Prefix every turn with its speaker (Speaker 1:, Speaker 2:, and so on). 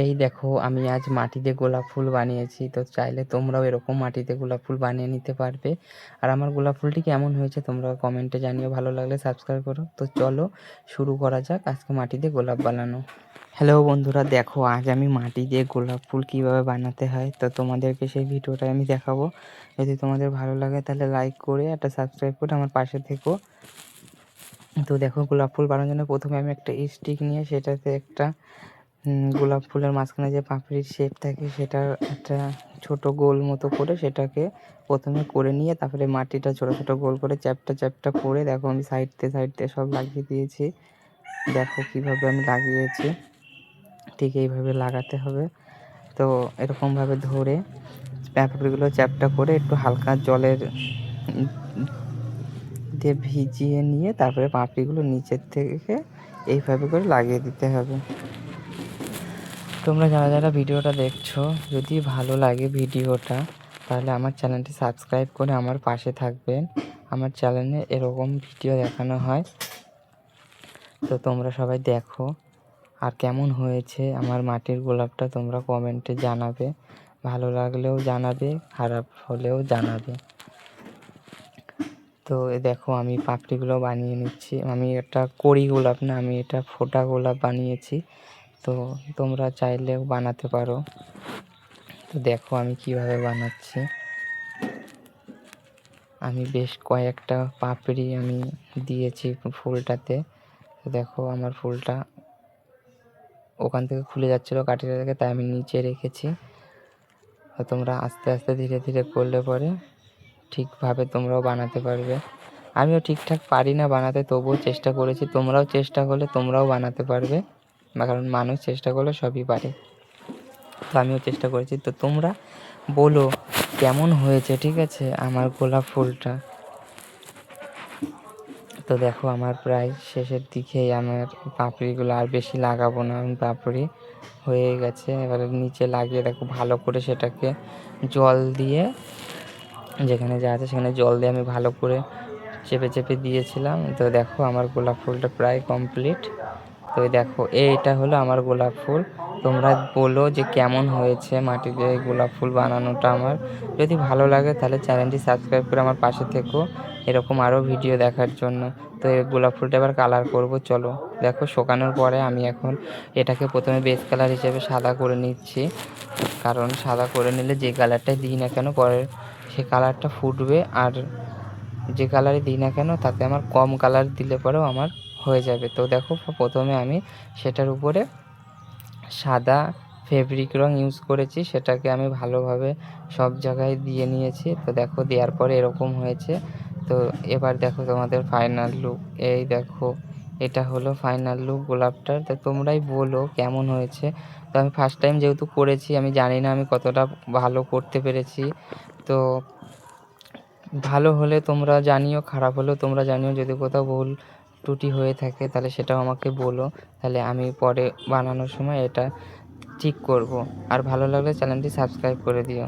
Speaker 1: এই দেখো, আমি আজ মাটিতে গোলাপ ফুল বানিয়েছি, তো চাইলে তোমরাও এরকম মাটিতে গোলাপ ফুল বানিয়ে নিতে পারবে। আর আমার গোলাপ ফুলটি কেমন হয়েছে তোমরা কমেন্টে জানিও, ভালো লাগলে সাবস্ক্রাইব করো। তো চলো, শুরু করা যাক আজকে মাটিতে গোলাপ বানানো। হ্যালো বন্ধুরা, দেখো, আজ আমি মাটি দিয়ে গোলাপ ফুল কীভাবে বানাতে হয়, তো তোমাদেরকে সেই ভিডিওটা আমি দেখাবো। যদি তোমাদের ভালো লাগে তাহলে লাইক করে একটা সাবস্ক্রাইব করে আমার পাশে থেকো। তো দেখো, গোলাপ ফুল বানানোর জন্য প্রথমে আমি একটা স্টিক নিয়ে সেটাতে একটা গোলাপ ফুলের মাঝখানে যে পাপড়ির শেপ থাকে, সেটার একটা ছোট গোল মতো করে সেটাকে প্রথমে করে নিয়ে তারপরে মাটিটা ছোট ছোট গোল করে চ্যাপটা চ্যাপটা করে, দেখো আমি সাইডতে সাইডতে সব লাগিয়ে দিয়েছি। দেখো কীভাবে আমি লাগিয়েছি, ঠিক এইভাবে লাগাতে হবে। তো এরকমভাবে ধরে পাপড়িগুলো চ্যাপটা করে একটু হালকা জলের দিয়ে ভিজিয়ে নিয়ে তারপরে পাপড়িগুলো নিচের থেকে এইভাবে করে লাগিয়ে দিতে হবে। তোমরা যারা যারা ভিডিওটা দেখছ, যদি ভালো লাগে ভিডিওটা, তাহলে আমার চ্যানেলটি সাবস্ক্রাইব করে আমার পাশে থাকবেন। আমার চ্যানেলে এরকম ভিডিও দেখানো হয়। তো তোমরা সবাই দেখো আর কেমন হয়েছে আমার মাটির গোলাপটা তোমরা কমেন্টে জানাবে। ভালো লাগলেও জানাবে, খারাপ হলেও জানাবে। তো দেখো আমি পাপড়িগুলো বানিয়ে নিচ্ছি। আমি এটা কড়ি গোলাপ না, আমি এটা ফোটা গোলাপ বানিয়েছি। তো তোমরা চাইলেও বানাতে পারো। তো দেখো আমি কীভাবে বানাচ্ছি। আমি বেশ কয়েকটা পাপড়ি আমি দিয়েছি ফুলটাতে। তো দেখো আমার ফুলটা ওখান থেকে খুলে যাচ্ছিল কাঠিটা থেকে, তাই আমি নিচে রেখেছি। তো তোমরা আস্তে আস্তে ধীরে ধীরে করলে পরে ঠিকভাবে তোমরাও বানাতে পারবে। আমিও ঠিকঠাক পারি না বানাতে, তবুও চেষ্টা করেছি। তোমরাও চেষ্টা করলে তোমরাও বানাতে পারবে। কারণ মানুষ চেষ্টা করলে সবই পারে। তো আমিও চেষ্টা করেছি। তো তোমরা বলো, কেমন হয়েছে, ঠিক আছে, আমার গোলাপ ফুলটা? তো দেখো, আমার প্রায় শেষের দিকেই আমার পাপড়িগুলো আর বেশি লাগাবো না। আমি পাপড়ি হয়ে গেছে। এবারে নিচে লাগিয়ে দেখো, ভালো করে সেটাকে জল দিয়ে, যেখানে যা আছে সেখানে জল দিয়ে আমি ভালো করে চেপে চেপে দিয়েছিলাম। তো দেখো, আমার গোলাপ ফুলটা প্রায় কমপ্লিট তো দেখো, এইটা হলো আমার গোলাপ ফুল। তোমরা বলো যে কেমন হয়েছে মাটিতে গোলাপ ফুল বানানোটা আমার। যদি ভালো লাগে তাহলে চ্যানেলটি সাবস্ক্রাইব করে আমার পাশে থেকো। এরকম আরও ভিডিও দেখার জন্য। তো এই গোলাপ ফুলটা এবার কালার করব, চলো। দেখো, শোকানোর পরে আমি এখন এটাকে প্রথমে বেস কালার হিসেবে সাদা করে নিচ্ছি। কারণ সাদা করে নিলে যে কালারটাই দিই না কেন, পরে সে কালারটা ফুটবে। আর যে কালারই দিই না কেন, তাতে আমার কম কালার দিলে পরেও আমার হয়ে যাবে। তো দেখো, প্রথমে আমি সেটার উপরে সাদা ফেব্রিক রং ইউজ করেছি, সেটাকে আমি ভালোভাবে সব জায়গায় দিয়ে নিয়েছি। তো দেখো, দেওয়ার পরে এরকম হয়েছে। তো এবার দেখো তোমাদের ফাইনাল লুক এই দেখো, এটা হলো ফাইনাল লুক গোলাপটার। তো তোমরাই বলো কেমন হয়েছে। তো আমি ফার্স্ট টাইম যেহেতু করেছি, আমি জানি না আমি কতটা ভালো করতে পেরেছি। তো ভালো হলে তোমরা জানিও, খারাপ হলেও তোমরা জানিও। যদি কোথাও ভুল ত্রুটি হয়ে থাকে, তাহলে সেটাও আমাকে বলো। তাহলে আমি পরে বানানোর সময় এটা ঠিক করব। আর ভালো লাগলে চ্যানেলটি সাবস্ক্রাইব করে দিও।